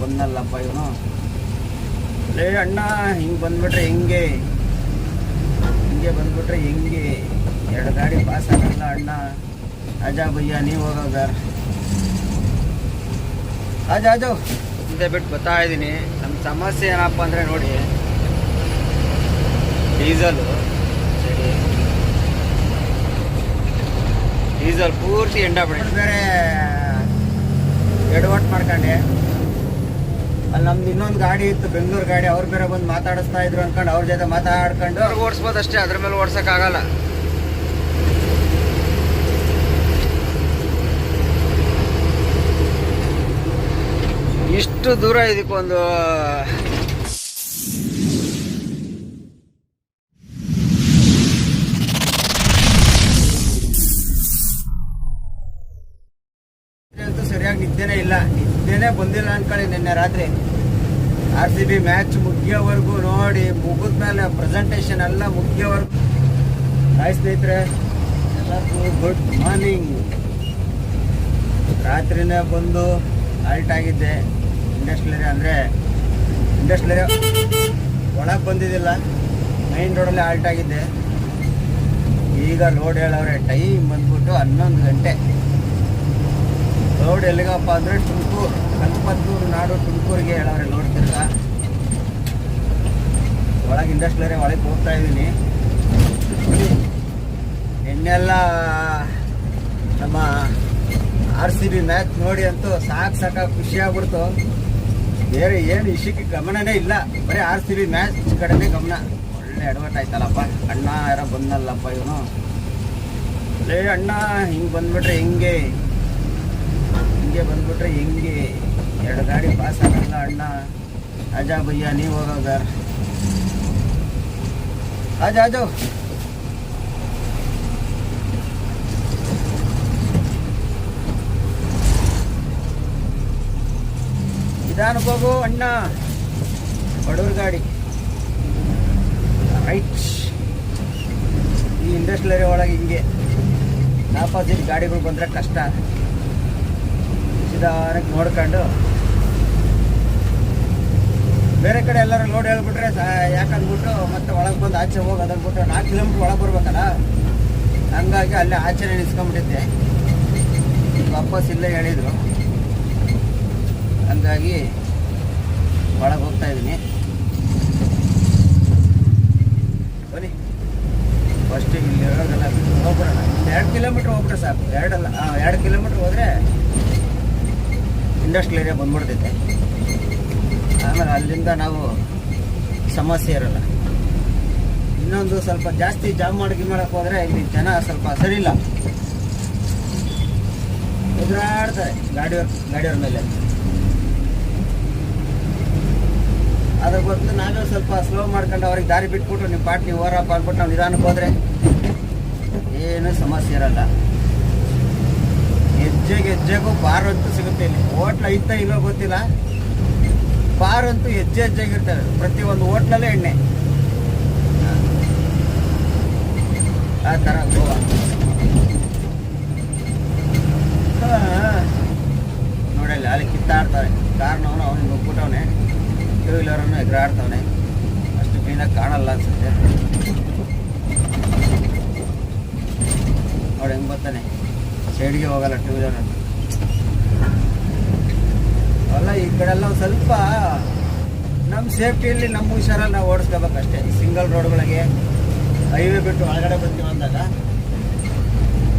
ಬಂದಲ್ಲಪ್ಪ ಇವನು. ಲೇ ಅಣ್ಣ, ಹಿಂಗೆ ಬಂದ್ಬಿಟ್ರೆ ಹೆಂಗೆ? ಹಿಂಗೆ ಬಂದ್ಬಿಟ್ರೆ ಹೆಂಗೆ? ಎರಡು ಗಾಡಿ ಪಾಸ್ ಆಗಲ್ಲ ಅಣ್ಣ. ಅಜಾ ಭಯ್ಯ, ನೀವು ಹೋಗೋದ ಅಜ ಆಜು. ಹಿಂದೆ ಬಿಟ್ಟು ಬರ್ತಾ ಇದ್ದೀನಿ. ನಮ್ಮ ಸಮಸ್ಯೆ ಏನಪ್ಪ ಅಂದರೆ ನೋಡಿ, ಡೀಸಲು. ಸರಿ. ಡೀಸೆಲ್ ಪೂರ್ತಿ ಎಂಡ ಬೇರೆ ಎಡವಟ್ ಮಾಡ್ಕೊಂಡೆ. ಅಲ್ಲಿ ನಮ್ದು ಇನ್ನೊಂದು ಗಾಡಿ ಇತ್ತು, ಬೆಂಗಳೂರು ಗಾಡಿ. ಅವ್ರು ಬೇರೆ ಬಂದು ಮಾತಾಡಿಸ್ತಾ ಇದ್ರು ಅನ್ಕೊಂಡು ಅವ್ರ ಜೊತೆ ಮಾತಾಡ್ಕೊಂಡು ಓಡಿಸ್ಬೋದು ಅಷ್ಟೇ ಅದ್ರ ಮೇಲೆ ಓಡ್ಸೋಕ್ಕಾಗಲ್ಲ. ಇಷ್ಟು ದೂರ ಇದಕ್ಕೊಂದು ರಾತ್ರಿ ಆರ್ ಸಿ ಬಿ ಮ್ಯಾಚ್ ಮುಗಿಯೋವರೆಗೂ ನೋಡಿ, ಮುಗಿದ ಮೇಲೆ ಪ್ರೆಸೆಂಟೇಷನ್ ಎಲ್ಲ ಮುಗಿಯೋವರೆಗೂ. ಹಾಯ್ ಸ್ನೇಹಿತರೆ, ಎಲ್ಲರಿಗೂ ಗುಡ್ ಮಾರ್ನಿಂಗ್ ರಾತ್ರಿನೇ ಬಂದು ಆಲ್ಟ್ ಆಗಿದ್ದೆ. ಇಂಡಸ್ಟ್ರಿಯಲ್ ಅಂದರೆ ಇಂಡಸ್ಟ್ರಿಯಲ್ ಒಳಗೆ ಬಂದಿದ್ದಿಲ್ಲ. ಮೈನ್ ರೋಡಲ್ಲೇ ಆಲ್ಟ್ ಆಗಿದ್ದೆ. ಈಗ ಲೋಡ್ ಹೇಳವ್ರೆ ಟೈಮ್ ಬಂದ್ಬಿಟ್ಟು ಹನ್ನೊಂದು ಗಂಟೆ. ಲೋಡ್ ಎಲ್ಲಿಗಪ್ಪ ಅಂದರೆ ತುಮಕೂರು. ಕಲ್ಪತ್ತೂರು ನಾಡು ತುಮಕೂರಿಗೆ ಹೇಳವ್ರೆ ಲೋಡ್ ತಿರ್ಗ ಒಳಗೆ ಇಂಡಸ್ಟ್ರಿಯಲ್ ಒಳಗೆ ಹೋಗ್ತಾ ಇದ್ದೀನಿ ನಿನ್ನೆಲ್ಲ ನಮ್ಮ ಆರ್ ಸಿ ಬಿ ಮ್ಯಾಚ್ ನೋಡಿ ಅಂತೂ ಸಾಕು ಸಾಕಾಗ ಖುಷಿ ಆಗ್ಬಿಡ್ತು. ಬೇರೆ ಏನು ವಿಷಯಕ್ಕೆ ಗಮನನೇ ಇಲ್ಲ. ಬರೀ ಆರ್ ಸಿ ಬಿ ಮ್ಯಾಚ್ ಕಡೆನೇ ಗಮನ. ಒಳ್ಳೆ ಅಡ್ವರ್ಟ್ ಆಯ್ತಲ್ಲಪ್ಪ. ಅಣ್ಣ ಯಾರೋ ಬಂದಲ್ಲಪ್ಪ ಇವನು. ಲೇ ಅಣ್ಣ, ಹಿಂಗೆ ಬಂದ್ಬಿಟ್ರೆ ಹೆಂಗೆ. ಹಿಂಗೆ ಬಂದ್ಬಿಟ್ರೆ ಹಿಂಗೆ ಎರಡು ಗಾಡಿ ಪಾಸ್ ಆಗಲ್ಲ ಅಣ್ಣ. ಅಜಾ ಭಯ್ಯ, ನೀವು ಹೋಗೋದ? ಅಜ ಆಜು. ನಿಧಾನಕ್ಕೆ ಅಣ್ಣ. ಬಡವ್ರ ಗಾಡಿ. ರೈಟ್ ಈ ಇಂಡಸ್ಟ್ರಿಯಲ್ ಏರಿಯಾ ಒಳಗೆ ಹಿಂಗೆ. ಆಪೋಸಿಟ್ ಗಾಡಿಗಳು ಬಂದರೆ ಕಷ್ಟ. ನಿಧಾನಕ್ಕೆ ನೋಡ್ಕೊಂಡು ಬೇರೆ ಕಡೆ ಎಲ್ಲರೂ ನೋಡಿ ಹೇಳ್ಬಿಟ್ರೆ ಯಾಕಂದ್ಬಿಟ್ಟು ಮತ್ತೆ ಒಳಗೆ ಬಂದು ಆಚೆ ಹೋಗಿ ಅದನ್ಬಿಟ್ಟು ನಾಲ್ಕು ಕಿಲೋಮೀಟ್ರ್ ಒಳಗೆ ಬರ್ಬೇಕಲ್ಲ? ಹಂಗಾಗಿ ಅಲ್ಲೇ ಆಚೆ ನಿಲ್ಸ್ಕೊಂಡ್ಬಿಟ್ಟಿದ್ದೆ ವಾಪಸ್ ಇಲ್ಲೇ ಹೇಳಿದರು. ಹಂಗಾಗಿ ಒಳಗೆ ಹೋಗ್ತಾ ಇದ್ದೀನಿ. ಬನ್ನಿ. ಫಸ್ಟಿಗೆ ಇಲ್ಲಿ ಬಿಟ್ಟು ಹೋಗ್ಬಿಡೋಣ ಎರಡು ಕಿಲೋಮೀಟ್ರ್ ಹೋಗ್ಬಿಟ್ರೆ ಸಾಕು. ಎರಡಲ್ಲ ಹಾಂ ಎರಡು ಕಿಲೋಮೀಟ್ರ್ ಹೋದರೆ ಇಂಡಸ್ಟ್ರಿಯಲ್ ಏರಿಯಾ ಬಂದ್ಬಿಡ್ತೈತೆ. ಆಮೇಲೆ ಅಲ್ಲಿಂದ ನಾವು ಸಮಸ್ಯೆ ಇರಲ್ಲ. ಇನ್ನೊಂದು ಸ್ವಲ್ಪ ಜಾಸ್ತಿ ಜಾಮ್ ಮಾಡಿ ಮಾಡಕ್ಕೆ ಹೋದರೆ ಇಲ್ಲಿ ಜನ ಸ್ವಲ್ಪ ಸರಿ ಇಲ್ಲ ಎದುರಾಡ್ತಾರೆ ಗಾಡಿಯವ್ರ ಗಾಡಿಯವ್ರ ಮೇಲೆ. ಅದ್ರ ಬದಲು ನಾವೇ ಸ್ವಲ್ಪ ಸ್ಲೋ ಮಾಡ್ಕೊಂಡು ಅವ್ರಿಗೆ ದಾರಿ ಬಿಟ್ಬಿಟ್ಟು ನಿಮ್ಮ ಪಾಟ್ ನೀವು ಓರಪ್ಪ ಅಂದ್ಬಿಟ್ಟು ನಾವು ನಿಧಾನಕ್ಕೆ ಹೋದರೆ ಏನು ಸಮಸ್ಯೆ ಇರಲ್ಲ. ಹೆಜ್ಜೆಗೆ ಹೆಜ್ಜೆಗೂ ಬಾರ್ ಅಂತೂ ಸಿಗುತ್ತೆ ಇಲ್ಲಿ. ಹೋಟ್ಲ್ ಐತ ಇಲ್ಲೋ ಗೊತ್ತಿಲ್ಲ. ಬಾರ್ ಅಂತೂ ಹೆಜ್ಜೆ ಹೆಜ್ಜೆಗೆ ಪ್ರತಿ ಒಂದು ಹೋಟ್ಲಲ್ಲೇ ಎಣ್ಣೆ. ಆ ಥರ ಗೋವಾ. ನೋಡಲ್ಲ ಅಲ್ಲಿ ಕಿತ್ತಾಡ್ತಾವೆ ಕಾರ್ನವನು ಅವನಿಗೆ ನುಗ್ಬಿಟ್ಟವನೆ ಟೂ ವೀಲರನ್ನು ಎಗರಾಡ್ತಾವನೆ. ಅಷ್ಟು ಕ್ಲೀನಾಗಿ ಕಾಣಲ್ಲ ಅನ್ಸುತ್ತೆ. ನೋಡಿ ಹೆಂಗೆ ಬರ್ತಾನೆ. ಸೈಡ್ಗೆ ಹೋಗಲ್ಲ ಟೂ ವೀಲರ್ ಅಲ್ಲ, ಈ ಕಡೆಲ್ಲ ಒಂದು ಸ್ವಲ್ಪ ನಮ್ಮ ಸೇಫ್ಟಿಯಲ್ಲಿ ನಮ್ಮ ಹುಷಾರಲ್ಲಿ ನಾವು ಓಡಿಸ್ಕೋಬೇಕಷ್ಟೇ ಸಿಂಗಲ್ ರೋಡ್ಗಳಿಗೆ ಹೈವೇ ಬಿಟ್ಟು ಒಳಗಡೆ ಬರ್ತೀವಿ ಅಂದಾಗ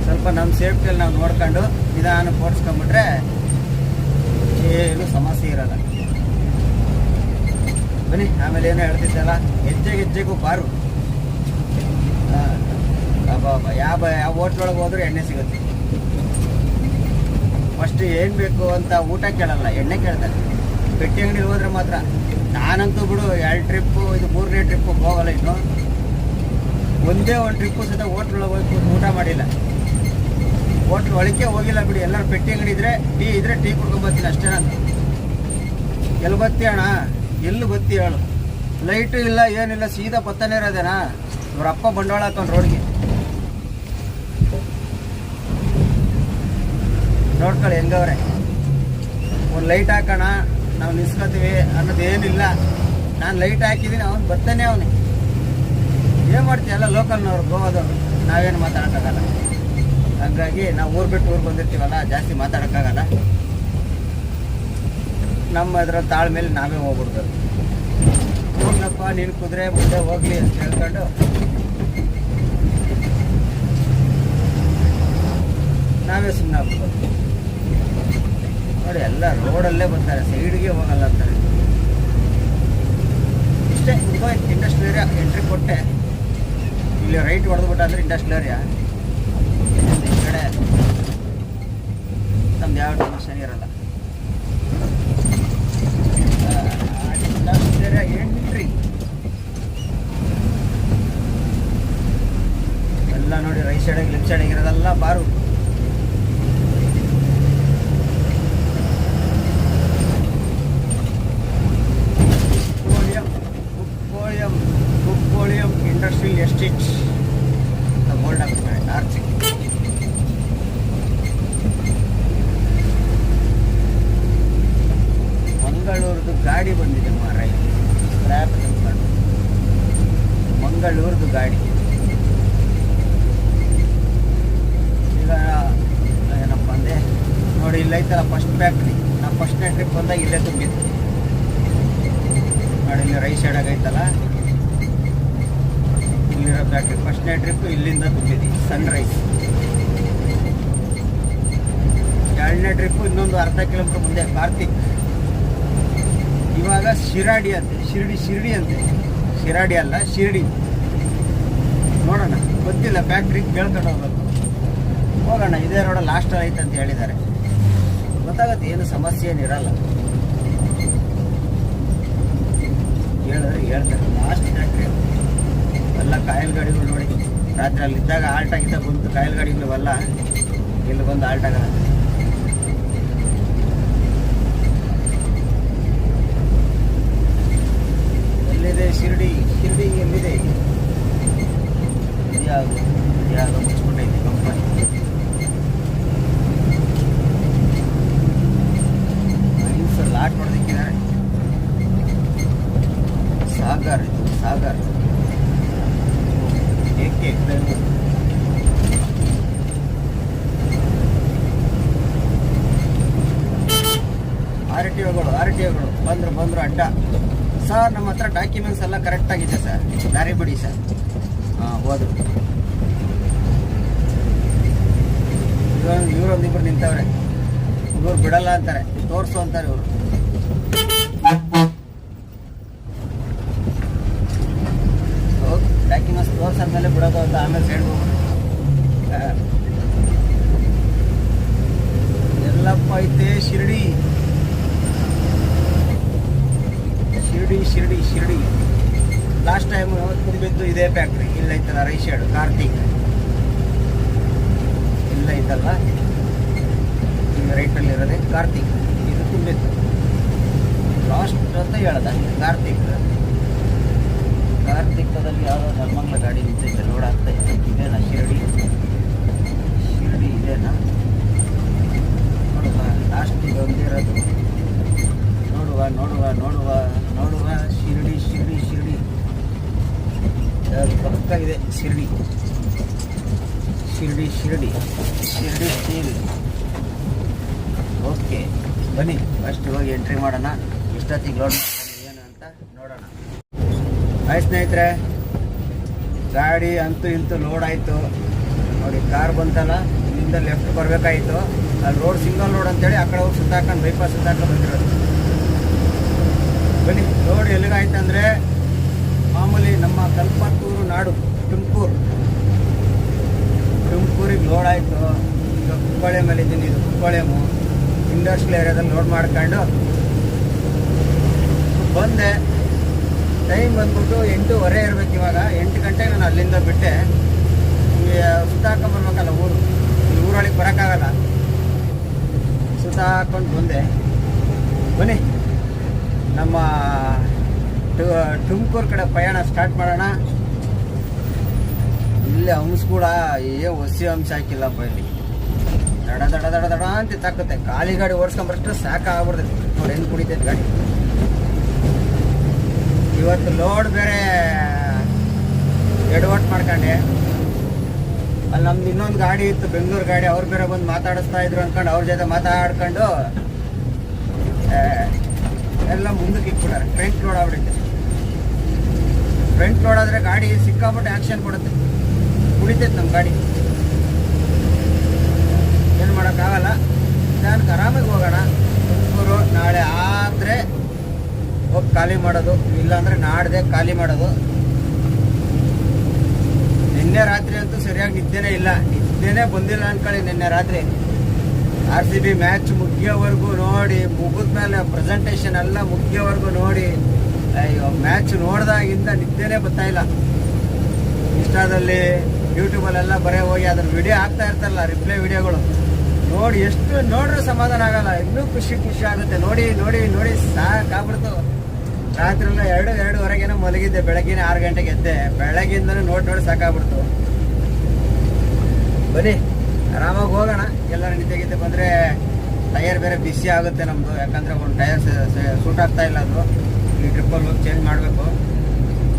ಸ್ವಲ್ಪ ನಮ್ಮ ಸೇಫ್ಟಿಯಲ್ಲಿ ನಾವು ನೋಡ್ಕೊಂಡು ನಿಧಾನಕ್ಕೆ ಓಡಿಸ್ಕೊಂಬಿಟ್ರೆ ಏನು ಸಮಸ್ಯೆ ಇರಲ್ಲ. ಬನ್ನಿ, ಆಮೇಲೆ ಏನೋ ಹೇಳ್ತಿದ್ದಲ್ಲ ಹೆಜ್ಜೆಗೆ ಹೆಜ್ಜೆಗೂ ಬಾರು. ಯಾವ ಯಾವ ಹೋಟ್ಲೊಳಗೆ ಹೋದ್ರೂ ಎಣ್ಣೆ ಸಿಗುತ್ತೆ. ಫಸ್ಟ್ ಏನು ಬೇಕು ಅಂತ ಊಟ ಕೇಳಲ್ಲ, ಎಣ್ಣೆ ಕೇಳ್ತಾರೆ ಪೆಟ್ಟಿ ಅಂಗಡಿಗೆ ಹೋದ್ರೆ ಮಾತ್ರ. ನಾನಂತೂ ಬಿಡು, ಎರಡು ಟ್ರಿಪ್ಪು ಇದು ಮೂರನೇ ಟ್ರಿಪ್ಪು ಹೋಗಲ್ಲ ಇನ್ನು. ಒಂದೇ ಒಂದು ಟ್ರಿಪ್ಪು ಸಹಿತ ಹೋಟ್ಲೊಳಗೆ ಹೋಗಿ ಊಟ ಮಾಡಿಲ್ಲ. ಹೋಟ್ಲ್ ಒಳಕ್ಕೆ ಹೋಗಿಲ್ಲ ಬಿಡಿ, ಎಲ್ಲರೂ ಪೆಟ್ಟಿ ಅಂಗಡಿ ಇದ್ರೆ, ಟೀ ಇದ್ರೆ ಟೀ ಕುಡ್ಕೊಂಬರ್ತೀನಿ ಅಷ್ಟೇ ನಾನು. ಎಲ್ಲಿ ಬತ್ತಿ ಅಣ್ಣ? ಎಲ್ಲಿ ಬತ್ತಿ ಹೇಳು. ಲೈಟು ಇಲ್ಲ, ಏನಿಲ್ಲ, ಸೀದಾ ಪತ್ತನೇ ಇರೋದೇನಾ? ಇವ್ರ ಅಪ್ಪ ಬಂಡವಾಳ ಹಾಕೊಂಡು ರೋಡ್ಗೆ ನೋಡ್ಕೊಳ್ಳಿ ಹೆಂಗವ್ರೆ. ಒಂದು ಲೈಟ್ ಹಾಕೋಣ, ನಾವು ನಿಲ್ಸ್ಕೊತೀವಿ ಅನ್ನೋದೇನಿಲ್ಲ ನಾನು ಲೈಟ್ ಹಾಕಿದ್ದೀನಿ ಅವ್ನು ಬರ್ತಾನೆ ಅವನು. ಏನು ಮಾಡ್ತೀವಿ ಎಲ್ಲ ಲೋಕಲ್ನವ್ರು ಗೋವಾದವ್ರು. ನಾವೇನು ಮಾತಾಡೋಕ್ಕಾಗಲ್ಲ. ಹಂಗಾಗಿ ನಾವು ಊರು ಬಿಟ್ಟು ಊರು ಬಂದಿರ್ತೀವಲ್ಲ, ಜಾಸ್ತಿ ಮಾತಾಡೋಕ್ಕಾಗಲ್ಲ. ನಮ್ಮ ಅದರ ತಾಳ್ಮೇಲೆ ನಾವೇ ಹೋಗ್ಬಿಡ್ತು ಹೋಗ್ಲಪ್ಪ, ನೀನು ಕುದುರೆ, ಮುಂದೆ ಹೋಗ್ಲಿ ಅಂತ ಹೇಳ್ಕೊಂಡು. ನಾವೇ ಸುಮ್ಮನೆ ನೋಡಿ, ಎಲ್ಲ ರೋಡಲ್ಲೇ ಬರ್ತಾರೆ, ಸೈಡ್ಗೆ ಹೋಗಲ್ಲ ಅಂತಾರೆ ಇಷ್ಟೇ ಇಂಡಸ್ಟ್ರಿಯಲ್ ಏರಿಯಾ ಎಂಟ್ರಿ ಕೊಟ್ಟೆ. ಇಲ್ಲಿ ರೈಟ್ ಹೊಡೆದ್ಬಿಟ್ಟ ಅಂದ್ರೆ ಇಂಡಸ್ಟ್ರಿಯಲ್ ಏರಿಯಾ ಈ ಕಡೆ ನಮ್ದು ಯಾವ ಟೆನ್ಷನ್ ಇರಲ್ಲ ಇಂಡಸ್ಟ್ರಿಯಲ್ ಏರಿಯಾ ಎಂಟ್ರಿ ಎಲ್ಲ ನೋಡಿ ರೈಟ್ ಸೈಡಿಗೆ ಲೆಫ್ಟ್ ಸೈಡಿಗೆ ಇರೋದೆಲ್ಲ ಬಾರು ಕುಕ್ಕೋಳಿಯಂ ಕುಕ್ಕೋಳಿಯಂ ಕುಕ್ಕೋಳಿಯಂ ಇಂಡಸ್ಟ್ರಿಯಲ್ ಎಸ್ಟೇಟ್ ಬೋಲ್ಡ್ ಆಗುತ್ತೆ ಆರ್ಚ್ ಮಂಗಳೂರದು ಗಾಡಿ ಬಂದಿದೆ ಮಾರಾಯ ಸ್ಕ್ರ್ಯಾಪ್ ತಂದ್ಕೊಂಡು ಮಂಗಳೂರದು ಗಾಡಿ ಈಗ ಏನಪ್ಪ ಅಂದೆ ನೋಡಿ ಇಲ್ಲೈತಲ್ಲ ಫಸ್ಟ್ ಫ್ಯಾಕ್ಟ್ರಿ ನಾವು ಫಸ್ಟ್ನೇ ಟ್ರಿಪ್ ಬಂದಾಗ ಇಲ್ಲೇ ತುಂಬಿತ್ತು ನೋಡಿ ಇಲ್ಲಿ ರೈಟ್ ಐತಲ್ಲ ಇಲ್ಲಿರೋ ಫ್ಯಾಕ್ಟ್ರಿ ಫಸ್ಟ್ನೇ ಟ್ರಿಪ್ ಇಲ್ಲಿಂದ ತುಂಬಿದ್ವಿ. ಸನ್ರೈಸ್ ಎರಡನೇ ಟ್ರಿಪ್ ಇನ್ನೊಂದು ಅರ್ಧ ಕಿಲೋಮೀಟರ್ ಮುಂದೆ ಕಾರ್ತಿಕ್. ಇವಾಗ ಶಿರಾಡಿ ಅಂತೆ. ಶಿರಡಿ ಶಿರಡಿ ಅಂತೆ. ಶಿರಾಡಿ ಅಲ್ಲ, ಶಿರಡಿ. ನೋಡೋಣ. ಗೊತ್ತಿಲ್ಲ ಫ್ಯಾಕ್ಟ್ರಿ ಕೇಳ್ಕೊಂಡು ಹೋಗ್ಬೇಕು. ಹೋಗೋಣ, ಇದೇ ರೋಡ ಲಾಸ್ಟ್ ಐತೆ ಅಂತ ಹೇಳಿದ್ದಾರೆ. ಗೊತ್ತಾಗತ್ತೆ, ಏನು ಸಮಸ್ಯೆ ಏನಿರಲ್ಲ ಹೇಳಿದ್ರೆ ಹೇಳ್ತಾರೆ ಲಾಸ್ಟ್ ಫ್ಯಾಕ್ಟ್ರಿ ಎಲ್ಲ ಕಾಯಿಲ್ ಗಾಡಿಗಳು ನೋಡಿ, ರಾತ್ರಿ ಅಲ್ಲಿ ಇದ್ದಾಗ ಆಲ್ಟ್ ಆಗಿದ್ದ ಬಂತು ಕಾಯಲ್ ಅಲ್ಲ, ಇಲ್ಲಿ ಬಂದು ಆಲ್ಟ್ ಆಗಲ್ಲ. ಎಲ್ಲಿದೆ ಶಿರಡಿ? ಶಿರ್ಡಿ ಎಲ್ಲಿದೆ? ಯಾವುದು? ಯಾವುದು? ಮುಚ್ಚಿಬಿಟ್ಟೈತೆ ಕಂಪನಿ ಮೈನ್ಸ್ ಲಾಟ್ ಹೊಡೆದಿಕ್ಕಿದ್ದಾರೆ ಸಾಗರ್ ಇದು ಸಾಗರ್ ಏಕೆ ಬೆಂಗಳೂರು ಆರ್ ಟಿ ಒಗಳು ಆರ್ ಟಿ ಒಗಳು ಬಂದ್ರು ಬಂದ್ರು ಅಡ್ಡ ಸರ್ ನಮ್ಮ ಹತ್ರ ಡಾಕ್ಯುಮೆಂಟ್ಸ್ ಎಲ್ಲ ಕರೆಕ್ಟ್ ಆಗಿದೆ ಸರ್. ದಾರಿ ಬಿಡಿ ಸರ್. ಹಾಂ ಹೋದ್ರು ಇವರೊಂದು ಇಬ್ಬರು ನಿಂತವ್ರೆ. ಇವ್ರು ಬಿಡಲ್ಲ ಅಂತಾರೆ. ತೋರಿಸು ಅಂತಾರೆ ಇವರು. ಡಾಕ್ಯುಮೆಂಟ್ಸ್ ತೋರ್ಸಾದ್ಮೇಲೆ ಬಿಡೋದು ಅಂತ ಆಮೇಲೆ ಹೇಳ್ಬೋದು. ಎಲ್ಲಪ್ಪ ಐತೆ, ಶಿರಡಿ. ಶಿರಡಿ ಶಿರಡಿ ಶಿರಡಿ. ಲಾಸ್ಟ್ ಟೈಮ್ ತುಂಬಿದ್ದು ಇದೇ ಫ್ಯಾಕ್ಟ್ರಿ ಇಲ್ಲ ಇತ್ತಲ್ಲ ರೈಶಾಡು ಕಾರ್ತಿಕ್. ಇಲ್ಲ ಇದ್ದಲ್ಲ ಈಗ ರೈಟಲ್ಲಿ ಇರೋದೇ ಕಾರ್ತಿಕ್. ಇದು ತುಂಬಿತ್ತು ಲಾಸ್ಟ್ ಅಂತ ಹೇಳ್ದ? ಕಾರ್ತಿಕ್. ಕಾರ್ತಿಕದಲ್ಲಿ ಯಾವುದೋ ಧರ್ಮಂಗ್ಲ ಗಾಡಿ ನಿಂತಿದ್ದೆ ಲೋಡ್ ಆಗ್ತಾ ಇತ್ತು ಇದೇನಾ ಶಿರಡಿ? ಶಿರಡಿ ಇದೇನಾ? ನೋಡುವ. ಲಾಸ್ಟ್ ಇದೊಂದಿರೋದು ನೋಡುವ ನೋಡುವ ನೋಡುವ. ನೋಡುವ ಶಿರಡಿ ಶಿರಡಿ ಶಿರಡಿ. ಯಾವ್ದು ಪಕ್ಕ ಇದೆ ಶಿರಡಿ ಶಿರಡಿ. ಶಿರಡಿ ಶಿರಡಿ. ಸ್ಟೀಲ್ ಓಕೆ, ಬನ್ನಿ ಫಸ್ಟ್ ಹೋಗಿ ಎಂಟ್ರಿ ಮಾಡೋಣ. ಎಷ್ಟೊತ್ತಿಗೆ ಲೋಡ್ ಏನು ಅಂತ ನೋಡೋಣ. ಆಯ್ತು ಸ್ನೇಹಿತರೆ. ಗಾಡಿ ಅಂತೂ ಇಂತೂ ಲೋಡ್ ಆಯಿತು. ನೋಡಿ ಕಾರ್ ಬಂತಲ್ಲ, ಇಲ್ಲಿಂದ ಲೆಫ್ಟ್ ಬರಬೇಕಾಯಿತು. ಅಲ್ಲಿ ರೋಡ್ ಸಿಂಗಲ್ ರೋಡ್ ಅಂತೇಳಿ ಆ ಕಡೆ ಹೋಗಿ ಸುತ್ತಾಕೊಂಡು ಬೈಪಾಸ್ ಸುತ್ತಾಕೊಂಡು ಬಂದಿರೋದು. ಬನ್ನಿ ರೋಡ್ ಎಲ್ಲಿಗಾಯ್ತು ಅಂದರೆ ಮಾಮೂಲಿ ನಮ್ಮ ಕಲ್ಪತ್ತೂರು ನಾಡು, ತುಮಕೂರು. ತುಮಕೂರಿಗೆ ಲೋಡ್ ಆಯಿತು ಈಗ ಕುಪ್ಪಳೆ ಮೇಲೆ ಇದ್ದೀನಿ ಇದು ಕುಪ್ಪಳೆಮು ಇಂಡಸ್ಟ್ರಿಯಲ್ ಏರಿಯಾದಲ್ಲಿ ಲೋಡ್ ಮಾಡ್ಕೊಂಡು ಬಂದೆ. ಟೈಮ್ ಬಂದ್ಬಿಟ್ಟು ಎಂಟೂವರೆ ಇರಬೇಕು ಇವಾಗ. ಎಂಟು ಗಂಟೆಗೆ ನಾನು ಅಲ್ಲಿಂದ ಬಿಟ್ಟೆ. ಸುತ್ತಾಕೊಂಬರ್ಬೇಕಲ್ಲ ಊರು. ಈ ಊರೊಳಗೆ ಬರೋಕ್ಕಾಗಲ್ಲ. ಸುತ್ತಾಕೊಂಡು ಬಂದೆ. ಬನ್ನಿ. ನಮ್ಮ ತುಮಕೂರು ಕಡೆ ಪ್ರಯಾಣ ಸ್ಟಾರ್ಟ್ ಮಾಡೋಣ. ಇಲ್ಲೇ ಹಂಸ ಕೂಡ ಏ ಹೊಸಿ ಅಂಶ ಹಾಕಿಲ್ಲಪ್ಪ ಇಲ್ಲಿ. ದಡ ದಡ ದಡ ದಡ ಅಂತ ತಾಕುತ್ತೆ ಖಾಲಿ ಗಾಡಿ ಓಡಿಸ್ಕೊಂಬರಷ್ಟು ಸಾಕ ಆಗ್ಬಿಡ್ತೈತೆ ನೋಡಿ ಹೆಂಗೆ ಕುಡಿತೈತೆ ಗಾಡಿ. ಇವತ್ತು ಲೋಡ್ ಬೇರೆ ಎಡವಟ್ ಮಾಡ್ಕೊಂಡೆ. ಅಲ್ಲಿ ನಮ್ದು ಇನ್ನೊಂದು ಗಾಡಿ ಇತ್ತು, ಬೆಂಗಳೂರು ಗಾಡಿ. ಅವ್ರು ಬೇರೆ ಬಂದು ಮಾತಾಡಿಸ್ತಾ ಇದ್ರು ಅನ್ಕೊಂಡು ಅವ್ರ ಜೊತೆ ಮಾತಾಡ್ಕೊಂಡು ಎಲ್ಲ ಮುಂದಕ್ಕೆ ಇಟ್ಬಿಟ್ಟಾರೆ ಫ್ರಂಟ್ ಲೋಡ್ ಆಗ್ಬಿಡುತ್ತೆ. ಫ್ರಂಟ್ ಲೋಡ್ ಆದರೆ ಗಾಡಿ ಸಿಕ್ಕಾಪಟ್ಟೆ ಆ್ಯಕ್ಷನ್ ಕೊಡುತ್ತೆ. ಕುಡಿತೈತೆ ನಮ್ಮ ಗಾಡಿ. ಏನು ಮಾಡೋಕ್ಕಾಗಲ್ಲ. ನಾನು ಆರಾಮಾಗಿ ಹೋಗೋಣ. ತುಮಕೂರು ನಾಳೆ ಆದರೆ ಹೋಗಿ ಖಾಲಿ ಮಾಡೋದು, ಇಲ್ಲಾಂದರೆ ನಾಡ್ದೆ ಖಾಲಿ ಮಾಡೋದು. ನಿನ್ನೆ ರಾತ್ರಿ ಅಂತೂ ಸರಿಯಾಗಿ ನಿದ್ದೆನೇ ಇಲ್ಲ. ನಿದ್ದೆನೇ ಬಂದಿಲ್ಲ ಅನ್ಕೊಳ್ಳಿ ನಿನ್ನೆ ರಾತ್ರಿ. ಆರ್ ಸಿ ಬಿ ಮ್ಯಾಚ್ ಮುಗಿಯೋವರೆಗೂ ನೋಡಿ, ಮುಗಿದ ಮೇಲೆ ಪ್ರೆಸೆಂಟೇಷನ್ ಎಲ್ಲ ಮುಗಿಯೋವರೆಗೂ ನೋಡಿ. ಅಯ್ಯೋ ಮ್ಯಾಚ್ ನೋಡಿದಾಗಿಂದ ನಿದ್ದೆನೇ ಬರ್ತಾ ಇಲ್ಲ. ಇನ್ಸ್ಟಾದಲ್ಲಿ ಯೂಟ್ಯೂಬಲ್ಲೆಲ್ಲ ಬರೇ ಹೋಗಿ ಅದ್ರ ವಿಡಿಯೋ ಆಗ್ತಾ ಇರ್ತಾರಲ್ಲ ರಿಪ್ಲೈ ವಿಡಿಯೋಗಳು ನೋಡಿ, ಎಷ್ಟು ನೋಡ್ರೆ ಸಮಾಧಾನ ಆಗಲ್ಲ. ಇನ್ನೂ ಖುಷಿ ಖುಷಿ ಆಗುತ್ತೆ. ನೋಡಿ ನೋಡಿ ನೋಡಿ ಸಾಕಾಗ್ಬಿಡ್ತು ರಾತ್ರಿ ಎಲ್ಲ ಎರಡು, ಎರಡುವರೆಗೇನೋ ಮಲಗಿದ್ದೆ ಬೆಳಗ್ಗೆ ಆರು ಗಂಟೆಗೆ ಎದ್ದೆ. ಬೆಳಗ್ಗಿಂದನೂ ನೋಡಿ ನೋಡಿ ಸಾಕಾಗ್ಬಿಡ್ತು. ಬನ್ನಿ. ಆರಾಮಾಗಿ ಹೋಗೋಣ. ಎಲ್ಲರೂ ನಿದ್ದೆ ಗಿದ್ದೆ ಬಂದರೆ ಟೈರ್ ಬೇರೆ ಬಿಸಿ ಆಗುತ್ತೆ ನಮ್ಮದು ಯಾಕಂದರೆ ಒಂದು ಟೈರ್ ಸೂಟ್ ಆಗ್ತಾ ಇಲ್ಲ ಅದು. ಈ ಟ್ರಿಪ್ಪಲ್ಲಿ ಹೋಗಿ ಚೇಂಜ್ ಮಾಡಬೇಕು.